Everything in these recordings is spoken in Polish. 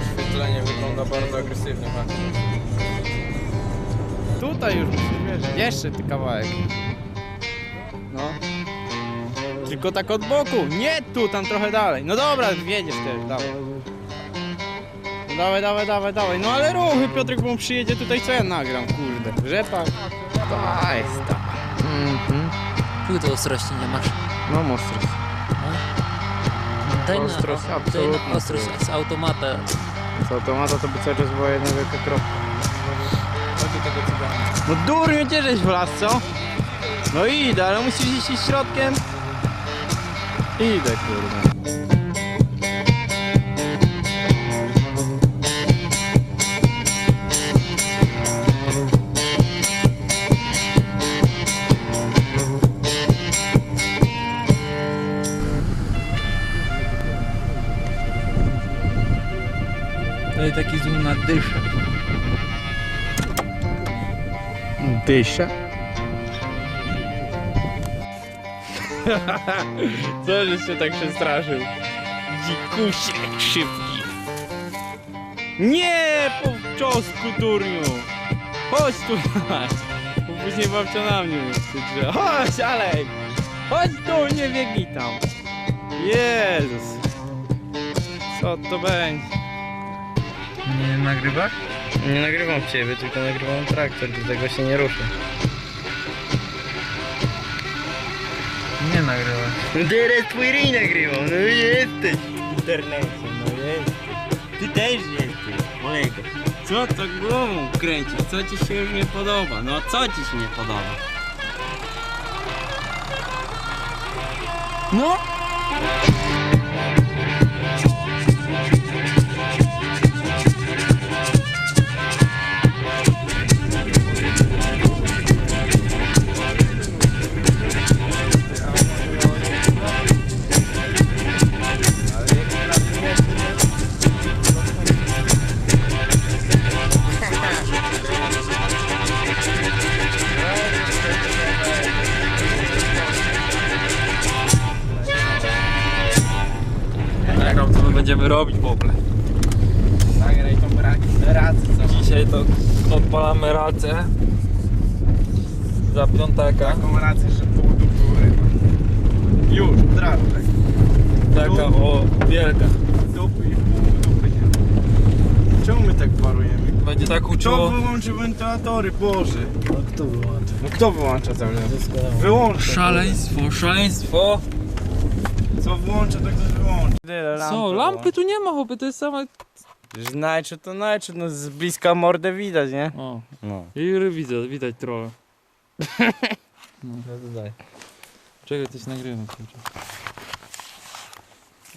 Oświetlenie wygląda bardzo agresywnie. Tutaj już musimy wierzyć. Jeszcze ty kawałek. No. Tylko tak od boku. Nie tu, tam trochę dalej. No dobra, wiedziesz też, dawaj. No dawaj, dawaj, dawaj, dawaj. No ale ruchy, Piotrek, bo on przyjedzie tutaj, co ja nagram, kurde. Rzepak. To jest ta. Mhm. Chuj to ostrości nie masz. No mostro. Daj na, Ostrość, daj absolutnie. na ostrość z automata. Z automata to by cały czas była jedna wielka kropka. No durniu, gdzie żeś wlazł, co? No idę, ale musisz iść środkiem. Idę, kurde. Taki zoom na dyszę. Dyszę? Co żeś się tak przestraszył? Dzikusie szybki. Nie, po czosku durniu. Chodź tu, chodź. Bo później babcia na mnie krzyczy. Chodź, Alek. Chodź tu, nie biegnij tam. Jezus. Co to będzie? Nie nagrywasz? Nie nagrywam ciebie, tylko nagrywam traktor, do tego się nie ruszę. Nie nagrywasz. Teraz twój ryj nagrywam, no jesteś w internecie, no jesteś. Ty też jesteś, kolego. Co to głową kręcisz? Co ci się już nie podoba? No co ci się nie podoba? No! Będziemy robić w ogóle. Nagraj tą rację, co Dzisiaj to odpalamy racę. Za piątaka. Taką rację, że pół dupy ryba. Już, od razu tak. Taka o wielka. Dupy i pół dupy nie Czemu my tak parujemy? Będzie tak Kto uczyło. wyłączy wentylatory, Boże? No kto wyłącza? No kto wyłącza cały czas? Wyłącza. Szaleństwo, szaleństwo. Co włącza, tak też wyłącza. Co, lampy tu nie ma, chłopie, to jest same... Znaczy to znaczy, no z bliska mordę widać, nie? O, No. i widzę, widać trochę. No to daj. Czekaj, coś nagrywam. kurczę.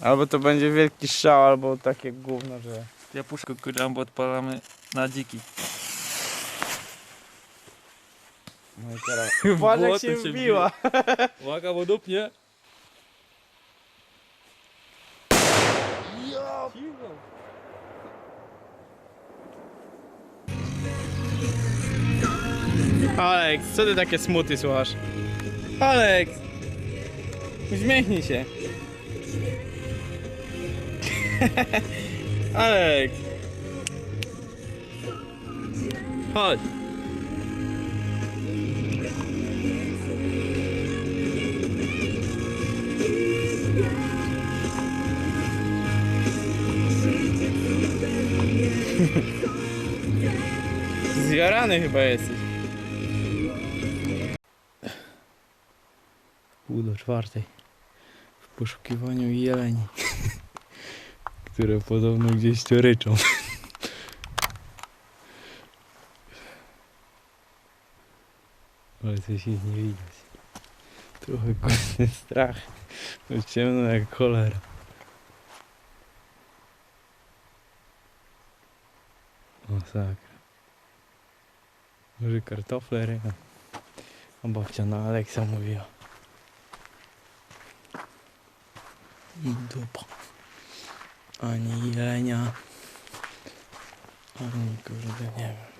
Albo to będzie wielki szał, albo takie gówno, że... Ja puszkę kurde, bo odpalamy na dziki. No i teraz... Patrz jak się Błoto wbiła. Uwaga, bo dupnie. Aleks, co ty takie smuty słuchasz? Aleks! Uśmiechnij się. Aleks! Chodź. Zjarany chyba jesteś. Pół do czwartej. W poszukiwaniu jeleni. które podobno gdzieś tu ryczą. Ale coś ich nie widać. Trochę kurde strach. Bo ciemno jak cholera. Masakra. Może kartofle ryją. A babcia na Aleksa mówiła. I dupa. Ani jelenia. Ani kurde nie wiem.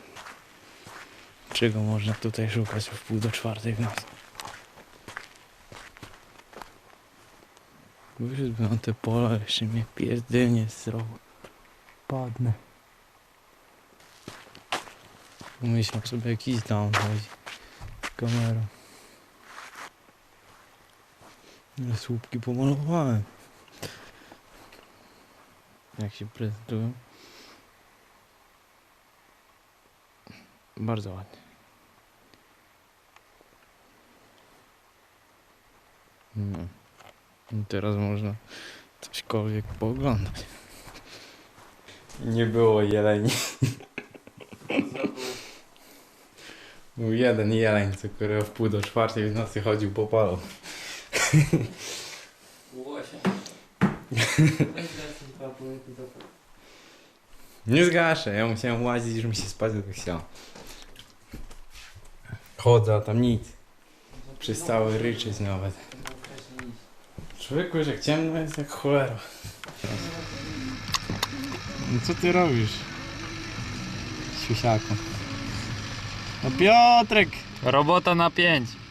Czego można tutaj szukać w pół do czwartej w nocy? Wyszedłbym na te pola, jeszcze mnie pierdolnie zrobił. Padnę. Myślał sobie jakiś chodzi. Kamera. Słupki pomalowałem. Jak się prezentują? Bardzo ładnie. No. Teraz można cośkolwiek pooglądać. Nie było jeleni. Był jeden jeleń, co który w pół do czwartej w nocy chodził po palu. Nie zgaszę, ja musiałem łazić, że mi się spać tak chciał. Chodzę, a tam nic. Przestały ryczeć nawet. Człowieku, że jak ciemno jest jak cholera. No co ty robisz? Siusiaku. No Piotrek! Robota na pięć.